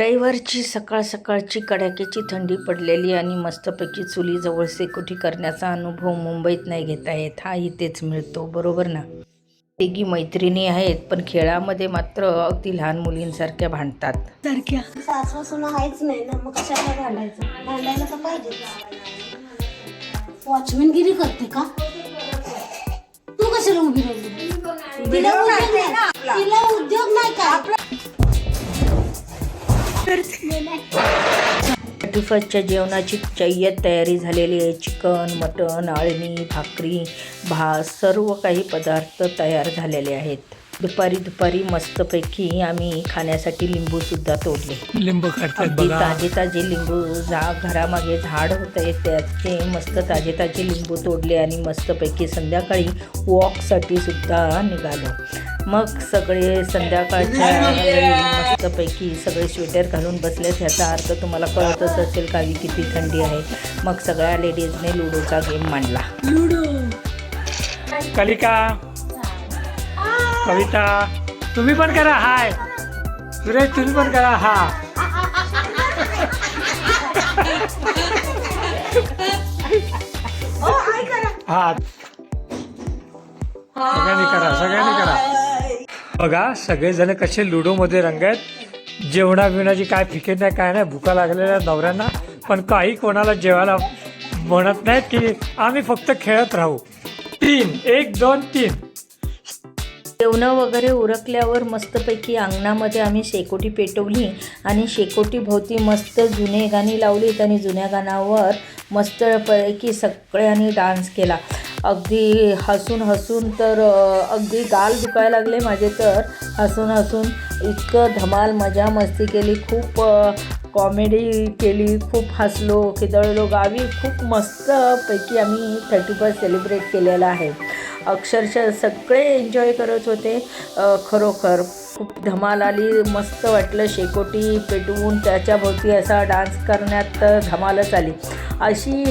रविवारची सकाळ सकाळची कडाक्याची थंडी पडलेली आणि मस्तपैकी चुलीजवळ सेकोटी करण्याचा अनुभव मुंबईत नाही घेता येत. हा इथेच मिळतो बरोबर ना? तिघी मैत्रिणी आहेत पण खेळामध्ये मात्र अगदी लहान मुलींसारख्या भांडतात. सारख्या. सासू आहेच नाही ना मग कशाला भांडायचं? भांडायला तर पाहिजे वॉचमॅनगिरी करते का? तू कशाला उभी राहिली? तिला उद्योग नाही. का थर्टी फर्स्टच्या जेवणाची चय्यत तयारी झालेली आहे. चिकन मटण आळणी भाकरी भात सर्व काही पदार्थ तयार झालेले आहेत. दुपारी दुपारी मस्तपैकी आम्ही खाण्यासाठी लिंबूसुद्धा तोडले. लिंबू अगदी ताजे ताजे लिंबू झा घरामागे झाड होते त्याचे मस्त ताजे ताजे लिंबू तोडले आणि मस्तपैकी संध्याकाळी वॉकसाठी सुद्धा निघालो. मग सगळे संध्याकाळच्या वेळी मस्तपैकी सगळे स्वेटर घालून बसले ह्याचा अर्थ तुम्हाला कळतच असेल कावी किती थंडी आहे. मग सगळ्या लेडीजने लुडोचा गेम मांडला. कलिका कविता तुम्ही पण करा हाय. सुरेश तुम्ही पण करा हा. हा. सगळ्यांनी करा सगळ्यांनी करा. बघा सगळेजण कसे लुडोमध्ये आहेत. जेवणा बिवणाची काय फिकीर नाही काय नाही भुका लागलेल्या नवऱ्यांना. पण काही कोणाला जेवायला म्हणत नाहीत की आम्ही फक्त खेळत राहू. तीन एक दोन तीन. जेवणं वगैरे उरकल्यावर मस्तपैकी अंगणामध्ये आम्ही शेकोटी पेटवली आणि शेकोटीभोवती मस्त जुने गाणी लावलीत आणि जुन्या गाण्यावर मस्तपैकी सगळ्यांनी डान्स केला. अगदी हसून हसून तर अगदी गाल दुखायला लागले माझे तर. हसून हसून इतकं धमाल मजा मस्ती केली खूप कॉमेडी केली खूप हसलो खिदळलो. गावी खूप मस्तपैकी आम्ही थर्टी फर्स्ट सेलिब्रेट केलेला आहे. अक्षरशः सगळे एन्जॉय करत होते खरोखर. खूप धमाल आली मस्त वाटलं. शेकोटी पेटवून त्याच्याभोवती असा डान्स करण्यात तर धमालच आली. अशी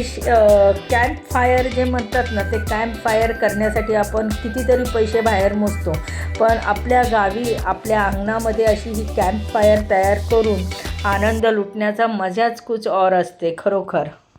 कॅम्प फायर जे म्हणतात ना ते कॅम्प फायर करण्यासाठी आपण कितीतरी पैसे बाहेर मोजतो. पण आपल्या गावी आपल्या अंगणामध्ये अशी ही कॅम्प फायर तयार करून आनंद लुटण्याचा मजाच कुछ और असते खरोखर.